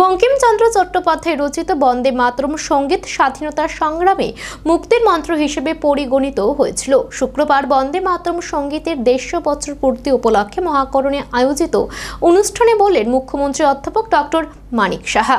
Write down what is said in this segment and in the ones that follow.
বঙ্কিমচন্দ্র চট্টোপাধ্যায় রচিত বন্দে মাতরম সংগীত স্বাধীনতার সংগ্রামে মুক্তির মন্ত্র হিসেবে পরিগণিত হয়েছিল। শুক্রবার বন্দে মাতরম সঙ্গীতের দেড়শো বছর পূর্তি উপলক্ষে মহাকরণে আয়োজিত অনুষ্ঠানে বললেন মুখ্যমন্ত্রী অধ্যাপক ডক্টর মানিক সাহা।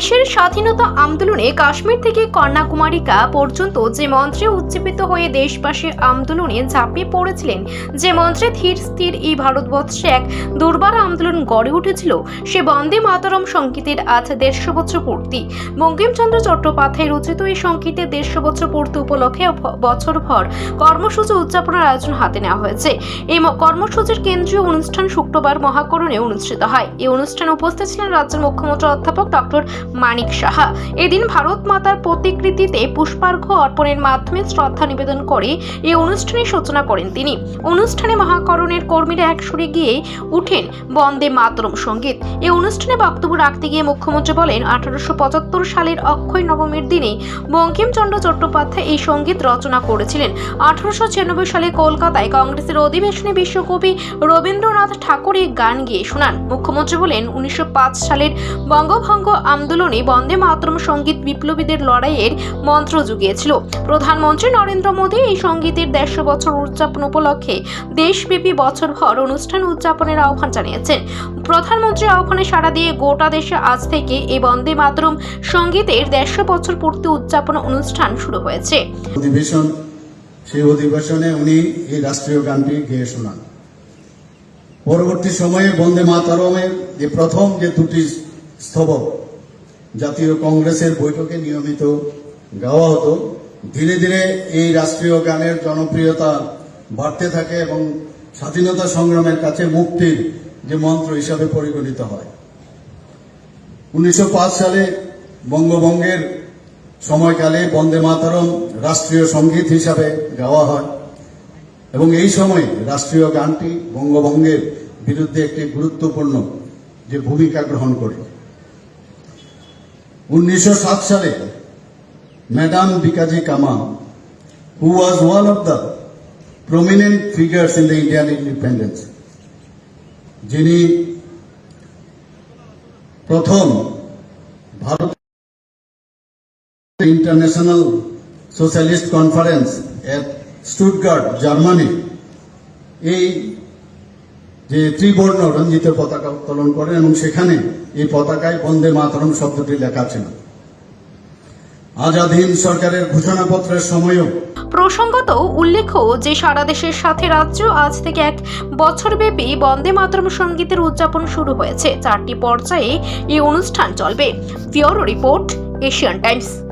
দেশের স্বাধীনতা আন্দোলনে কাশ্মীর থেকে কন্যাকুমারিকা পর্যন্ত যে মন্ত্রে উজ্জীবিত হয়ে দেশবাসীর আন্দোলনে ঝাঁপিয়ে পড়েছিলেন, যে মন্ত্রে ধীর স্থির এই ভারতবর্ষে এক দুর্বার আন্দোলন গড়ে উঠেছিল, সে বন্দে মাতরম সঙ্গীতের আজ দেড়শো বছর পূর্তি। বঙ্কিমচন্দ্র চট্টোপাধ্যায় রচিত এই সঙ্গীতের দেড়শো বছর পূর্তি উপলক্ষে বছরভর কর্মসূচি উদযাপনের আয়োজন হাতে নেওয়া হয়েছে। এই কর্মসূচির কেন্দ্রীয় অনুষ্ঠান শুক্রবার মহাকরণে অনুষ্ঠিত হয়। এই অনুষ্ঠানে উপস্থিত ছিলেন রাজ্যের মুখ্যমন্ত্রী অধ্যাপক ডক্টর মানিক সাহা। এদিন ভারত মাতার প্রতিকৃতিতে পুষ্পার্ঘ্য অর্পণের মাধ্যমে শ্রদ্ধা নিবেদন করে এই অনুষ্ঠানের সূচনা করেন তিনি। অনুষ্ঠানে মহাকরণের কর্মীরা এক সুরে গিয়ে উঠেন বন্দে মাতরম সংগীত। এই অনুষ্ঠানে বক্তব্য রাখতে গিয়ে মুখ্যমন্ত্রী বলেন, আঠারোশো পঁচাত্তর সালের অক্ষয় নবমীর দিনে বঙ্কিমচন্দ্র চট্টোপাধ্যায় এই সংগীত রচনা করেছিলেন। আঠারোশো ছিয়ানব্বই সালে কলকাতায় কংগ্রেসের অধিবেশনে বিশ্বকবি রবীন্দ্রনাথ ঠাকুর এই গান গিয়ে শোনান। মুখ্যমন্ত্রী বলেন, উনিশশো পাঁচ সালের বঙ্গভঙ্গ আন্দোলনে বন্দে মাতরম সংগীত বিপ্লবীদের লড়াইয়ের মন্ত্র জুগিয়েছিল। প্রধানমন্ত্রী নরেন্দ্র মোদী এই সঙ্গীতের দেড়শো বছর উদযাপন উপলক্ষে দেশব্যাপী বছরভর অনুষ্ঠান উদযাপনের আহ্বান জানিয়েছেন। প্রধানমন্ত্রীর আহ্বানে সাড়া দিয়ে গোটা দেশে আজ থেকে এই বন্দে মাতরম সঙ্গীতের দেড়শো বছর পূর্তি উদযাপন অনুষ্ঠান শুরু হয়েছে। অধিবেশন, সেই অধিবেশনে উনি এই রাষ্ট্রীয় গানটি গেয়ে শোনান। পরবর্তী সময়ে বন্দে মাতারমের যে প্রথম যে দুটি স্তবক জাতীয় কংগ্রেসের বৈঠকে নিয়মিত গাওয়া হতো। ধীরে ধীরে এই রাষ্ট্রীয় গানের জনপ্রিয়তা বাড়তে থাকে এবং স্বাধীনতা সংগ্রামের কাছে মুক্তির যে মন্ত্র হিসাবে পরিগণিত হয়। উনিশশো পাঁচ সালে বঙ্গভঙ্গের সময়কালে বন্দে মাতরম রাষ্ট্রীয় সংগীত হিসাবে গাওয়া হয় এবং এই সময়ে রাষ্ট্রীয় গানটি বঙ্গভঙ্গের বিরুদ্ধে একটি গুরুত্বপূর্ণ যে ভূমিকা গ্রহণ করে। উনিশশো সালে, madam Bhikaji Cama who was one of the prominent figures in the Indian independence যিনি প্রথম Bharat international socialist conference at Stuttgart Germany এই যে ত্রিবর্ণ রঞ্জিত পতাকা উত্তোলন করেন এবং সেখানে এই পতাকায় বন্দে মাতরম শব্দটি লেখা ছিল। আজাদ হিন্দ সরকারের ঘোষণাপত্রের সময়ও প্রসঙ্গত উল্লেখ্য যে সারা দেশের সাথে রাজ্য আজ থেকে এক বছরব্যাপী বন্দে মাতরম সঙ্গীতের উদযাপন শুরু হয়েছে। চারটি পর্যায়ে এই অনুষ্ঠান চলবে। Pure report, Asian Times.